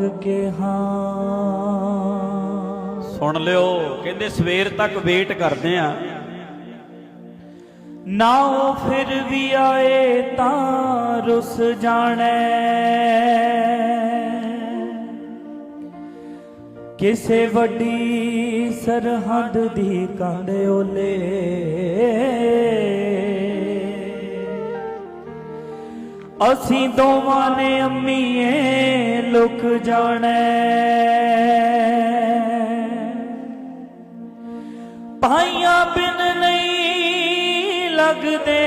ਕੇ ਹਾਂ। ਸੁਣ ਲਿਓ ਕਹਿੰਦੇ ਸਵੇਰ ਤੱਕ ਵੇਟ ਕਰਦੇ ਆ। ਨਾ ਉਹ ਫਿਰ ਵੀ ਆਏ ਤਾਂ ਰੁੱਸ ਜਾਣੈ। ਕਿਸੇ ਵੱਡੀ ਸਰਹੱਦ ਦੀ ਕੰਧ ਓਲੇ। ਅਸੀਂ ਦੋਵਾਂ ਨੇ ਅੰਮੀਏ ਲੁਕ ਜਾਣੈ। ਭਾਈਆਂ ਬਿਨ ਨਹੀਂ ਲੱਗਦੇ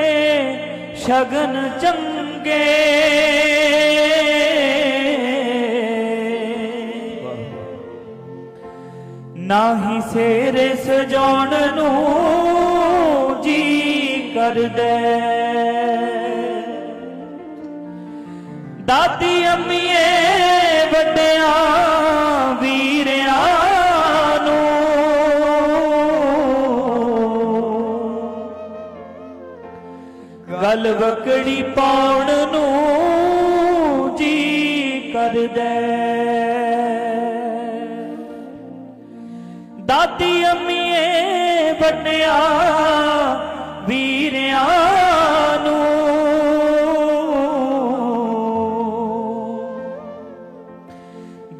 ਸ਼ਗਨ ਚੰਗੇ। ਨਾਹੀ ਸੇਰੇ ਸਜਾਉਣ ਨੂੰ ਜੀ ਕਰਦੇ। ਦਾਦੀ ਅੰਮੀਏ ਵੱਡਿਆਂ ਵੀਰਿਆਂ ਨੂੰ। ਗੱਲ ਵਕੜੀ ਪਾਉਣ ਨੂੰ ਜੀ ਕਰਦਾ ਦਾਦੀ ਅੰਮੀਏ ਵੱਡਿਆਂ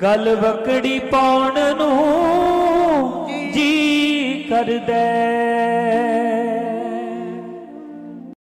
ਗੱਲ ਵਕੜੀ ਪਾਉਣ ਨੂੰ ਜੀ ਕਰਦਾ